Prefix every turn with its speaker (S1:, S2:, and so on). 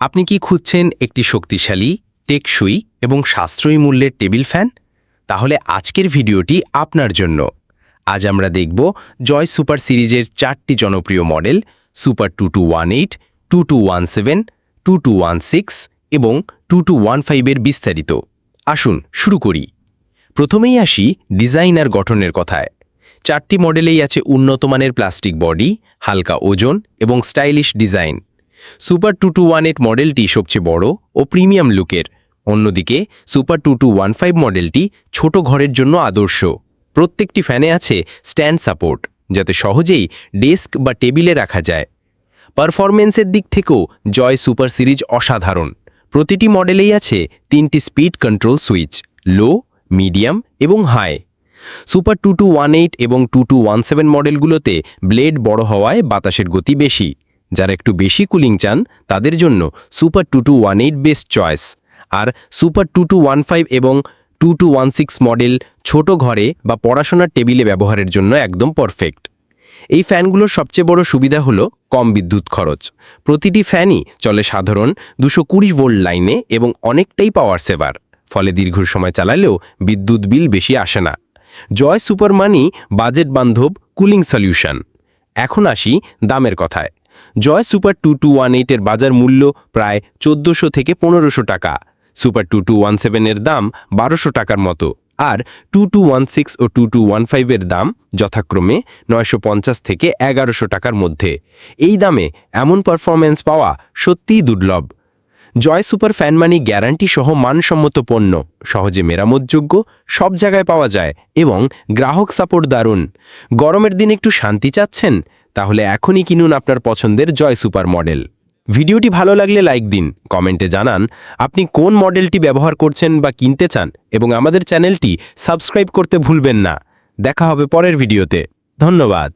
S1: আপনি কি খুঁজছেন একটি শক্তিশালী, টেকসই এবং সাশ্রয়ী মূল্যের টেবিল ফ্যান? তাহলে আজকের ভিডিওটি আপনার জন্য। আজ আমরা দেখব জয় সুপার সিরিজের চারটি জনপ্রিয় model, super two two one eight, two two one seven, two two one six এবং টু টু ওয়ান ফাইভের বিস্তারিত। আসুন শুরু করি। প্রথমেই আসি ডিজাইন আর গঠনের কথায়। চারটি মডেলেই আছে উন্নত মানের প্লাস্টিক বডি, হালকা ওজন এবং stylish design. Super two two one eight মডেলটি সবচেয়ে বড় ও প্রিমিয়াম লুকের অন্যদিকে super two two one five মডেলটি ছোট ঘরের জন্য আদর্শ। প্রত্যেকটি ফ্যানে আছে স্ট্যান্ড সাপোর্ট যাতে সহজেই ডেস্ক বা টেবিলে রাখা যায়। পারফরমেন্সের দিক থেকেও জয় সুপার সিরিজ অসাধারণ। প্রতিটি মডেলেই আছে তিনটি speed control switch low medium এবং high super two two one eight এবং টু টু ওয়ান সেভেন মডেলগুলোতে ব্লেড বড় হওয়ায় বাতাসের গতি বেশি। যারা একটু বেশি কুলিং চান, তাদের জন্য super two two one eight best choice আর super two two one five এবং two two one six model ছোট ঘরে বা পড়াশোনার টেবিলে ব্যবহারের জন্য একদম পারফেক্ট এই ফ্যানগুলোর সবচেয়ে বড় সুবিধা হলো কম বিদ্যুৎ খরচ। প্রতিটি ফ্যানই চলে সাধারণ দুশো কুড়ি ভোল্ট লাইনে এবং অনেকটাই পাওয়ার সেভার ফলে দীর্ঘ সময় চালালেও বিদ্যুৎ বিল বেশি আসে না। জয় সুপার মানি বাজেট বান্ধব কুলিং সলিউশন। এখন আসি দামের কথায়। Joy super two two one এইটের বাজার মূল্য প্রায় চোদ্দোশো থেকে পনেরোশো টাকা। সুপার টু টু ওয়ান সেভেনের দাম বারোশো টাকার মতো। আর টু টু ওয়ান সিক্স ও টু টু ওয়ান ফাইভের দাম যথাক্রমে নয়শো পঞ্চাশ থেকে এগারোশো টাকার মধ্যে। এই দামে এমন পারফরম্যান্স পাওয়া সত্যিই দুর্লভ। Joy super fan money guarantee সহ মানসম্মত পণ্য, সহজে মেরামতযোগ্য, সব জায়গায় পাওয়া যায় এবং গ্রাহক সাপোর্ট দারুণ। গরমের দিন একটু শান্তি চাচ্ছেন? তাহলে এখনই কিনুন আপনার পছন্দের জয় সুপার মডেল। ভিডিওটি ভালো লাগলে লাইক দিন, কমেন্টে জানান আপনি কোন মডেলটি ব্যবহার করছেন বা কিনতে চান এবং আমাদের চ্যানেলটি সাবস্ক্রাইব করতে ভুলবেন না। দেখা হবে পরের ভিডিওতে। ধন্যবাদ।